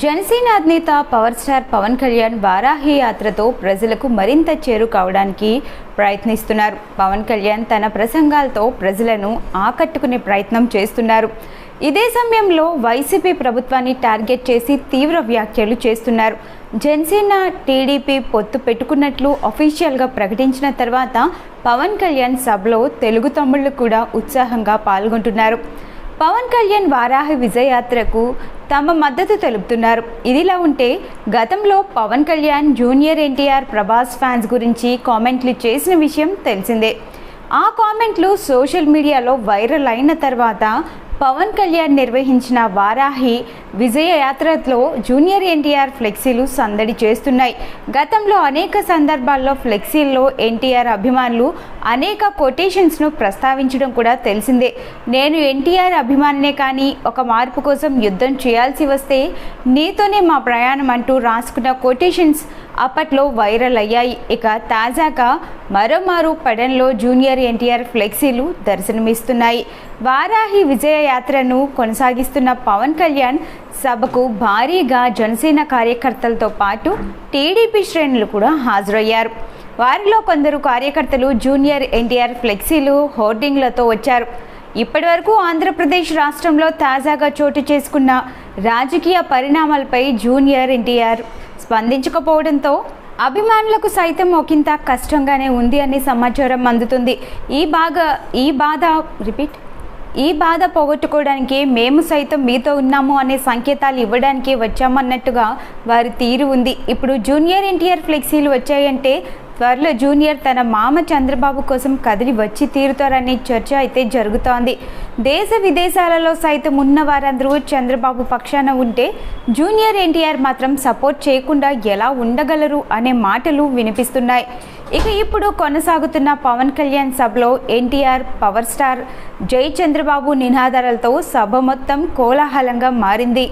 జనసేన అధినేత power star Pawan Kalyan Varahi యాత్రతో ప్రజలకు మరింత చేరు కావడానికి ప్రయత్నిస్తున్నారు. పవన్ కళ్యాణ్ తన ప్రసంగాలతో ప్రజలను ఆకట్టుకునే ప్రయత్నం చేస్తున్నారు. ఇదే సమయంలో వైసీపీ ప్రభుత్వాన్ని టార్గెట్ చేసి తీవ్ర వ్యాఖ్యలు చేస్తున్నారు. జనసేన టీడీపీ పొత్తు పెట్టుకున్నట్లు అఫీషియల్గా ప్రకటించిన తర్వాత పవన్ కళ్యాణ్ సభలో తెలుగు తమ్ముళ్ళు కూడా ఉత్సాహంగా పాల్గొంటున్నారు. పవన్ కళ్యాణ్ వారాహి విజయయాత్రకు తమ మద్దతు తెలుపుతున్నారు. ఇదిలా ఉంటే గతంలో పవన్ కళ్యాణ్ జూనియర్ ఎన్టీఆర్ ప్రభాస్ ఫ్యాన్స్ గురించి కామెంట్లు చేసిన విషయం తెలిసిందే. ఆ కామెంట్లు సోషల్ మీడియాలో వైరల్ అయిన తర్వాత పవన్ కళ్యాణ్ నిర్వహించిన వారాహి విజయయాత్రలో జూనియర్ ఎన్టీఆర్ ఫ్లెక్సీలు సందడి చేస్తున్నాయి. గతంలో అనేక సందర్భాల్లో ఫ్లెక్సీల్లో ఎన్టీఆర్ అభిమానులు అనేక కొటేషన్స్ను ప్రస్తావించడం కూడా తెలిసిందే. నేను ఎన్టీఆర్ అభిమానినే కానీ ఒక మార్పు కోసం యుద్ధం చేయాల్సి వస్తే నీతోనే మా ప్రయాణం అంటూ రాసుకున్న కొటేషన్స్ అప్పట్లో వైరల్ అయ్యాయి. ఇక తాజాగా మరోమారు పడంలో జూనియర్ ఎన్టీఆర్ ఫ్లెక్సీలు దర్శనమిస్తున్నాయి. వారాహి విజయ యాత్రను కొనసాగిస్తున్న పవన్ కళ్యాణ్ సభకు భారీగా జనసేన కార్యకర్తలతో పాటు టీడీపీ శ్రేణులు కూడా హాజరయ్యారు. వారిలో కొందరు కార్యకర్తలు జూనియర్ ఎన్టీఆర్ ఫ్లెక్సీలు హోర్డింగ్లతో వచ్చారు. ఇప్పటివరకు ఆంధ్రప్రదేశ్ రాష్ట్రంలో తాజాగా చోటు చేసుకున్న రాజకీయ పరిణామాలపై జూనియర్ ఎన్టీఆర్ స్పందించకపోవడంతో అభిమానులకు సైతం ఒకంత కష్టంగానే ఉంది అనే సమాచారం అందుతుంది. ఈ బాగా ఈ బాధ రిపీట్ ఈ బాధ పోగొట్టుకోవడానికి మేము సైతం మీతో ఉన్నాము అనే సంకేతాలు ఇవ్వడానికి వచ్చామన్నట్టుగా వారి తీరు ఉంది. ఇప్పుడు జూనియర్ ఎన్టీఆర్ ఫ్లెక్సీలు వచ్చాయంటే త్వరలో జూనియర్ తన మామ చంద్రబాబు కోసం కదిలి వచ్చి తీరుతారనే చర్చ అయితే జరుగుతోంది. దేశ విదేశాలలో సైతం ఉన్న వారందరూ చంద్రబాబు పక్షాన ఉంటే జూనియర్ ఎన్టీఆర్ మాత్రం సపోర్ట్ చేయకుండా ఎలా ఉండగలరు అనే మాటలు వినిపిస్తున్నాయి. ఇక ఇప్పుడు కొనసాగుతున్న పవన్ కళ్యాణ్ సభలో ఎన్టీఆర్ పవర్ స్టార్ జై చంద్రబాబు నినాదాలతో సభ మొత్తం కోలాహలంగా మారింది.